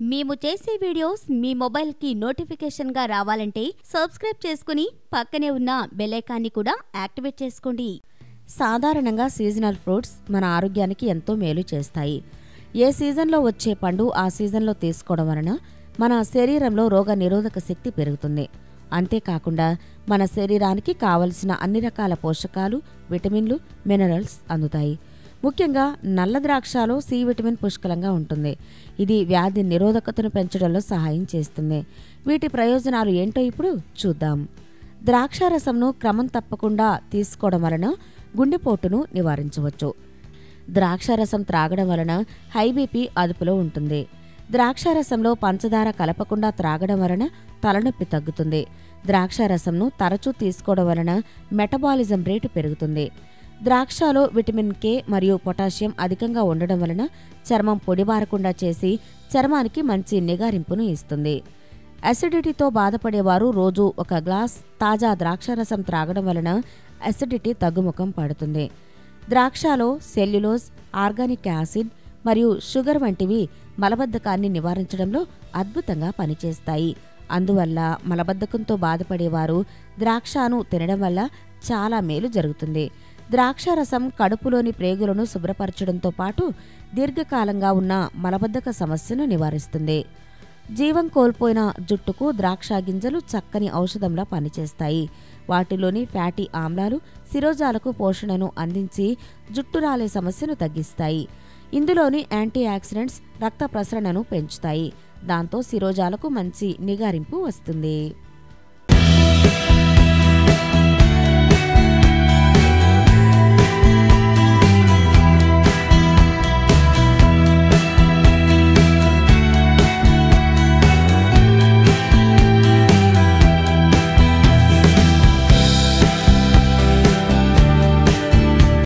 మేము చేసే వీడియోస్ మీ మొబైల్కి నోటిఫికేషన్గా రావాలంటే సబ్స్క్రైబ్ చేసుకుని పక్కనే ఉన్న బెలైకాన్ని కూడా యాక్టివేట్ చేసుకోండి. సాధారణంగా సీజనల్ ఫ్రూట్స్ మన ఆరోగ్యానికి ఎంతో మేలు చేస్తాయి. ఏ సీజన్లో వచ్చే పండు ఆ సీజన్లో తీసుకోవడం వలన మన శరీరంలో రోగ నిరోధక శక్తి పెరుగుతుంది. అంతేకాకుండా మన శరీరానికి కావలసిన అన్ని రకాల పోషకాలు విటమిన్లు మినరల్స్ అందుతాయి. ముఖ్యంగా నల్ల ద్రాక్షలో సి విటమిన్ పుష్కలంగా ఉంటుంది. ఇది వ్యాధి నిరోధకతను పెంచడంలో సహాయం చేస్తుంది. వీటి ప్రయోజనాలు ఏంటో ఇప్పుడు చూద్దాం. ద్రాక్షారసంను క్రమం తప్పకుండా తీసుకోవడం వలన గుండెపోటును నివారించవచ్చు. ద్రాక్షారసం త్రాగడం వలన హైబీపీ అదుపులో ఉంటుంది. ద్రాక్షారసంలో పంచదార కలపకుండా త్రాగడం వలన తలనొప్పి తగ్గుతుంది. ద్రాక్షారసంను తరచూ తీసుకోవడం వలన మెటబాలిజం రేటు పెరుగుతుంది. ద్రాక్షలో విటమిన్ కే మరియు పొటాషియం అధికంగా ఉండడం వలన చర్మం పొడిబారకుండా చేసి చర్మానికి మంచి నిగారింపును ఇస్తుంది. అసిడిటీతో బాధపడేవారు రోజు ఒక గ్లాస్ తాజా ద్రాక్షారసం త్రాగడం వలన అసిడిటీ తగ్గుముఖం పడుతుంది. ద్రాక్షలో సెల్యులోజ్ ఆర్గానిక్ యాసిడ్ మరియు షుగర్ వంటివి మలబద్ధకాన్ని నివారించడంలో అద్భుతంగా పనిచేస్తాయి. అందువల్ల మలబద్ధకంతో బాధపడేవారు ద్రాక్షను తినడం వల్ల చాలా మేలు జరుగుతుంది. ద్రాక్షారసం కడుపులోని ప్రేగులను శుభ్రపరచడంతో పాటు దీర్ఘకాలంగా ఉన్న మలబద్ధక సమస్యను నివారిస్తుంది. జీవం కోల్పోయిన జుట్టుకు ద్రాక్ష గింజలు చక్కని ఔషధంలా పనిచేస్తాయి. వాటిలోని ఫ్యాటీ ఆమ్లాలు శిరోజాలకు పోషణను అందించి జుట్టు రాలే సమస్యను తగ్గిస్తాయి. ఇందులోని యాంటీ ఆక్సిడెంట్స్ రక్త ప్రసరణను పెంచుతాయి. దాంతో శిరోజాలకు మంచి నిగారింపు వస్తుంది.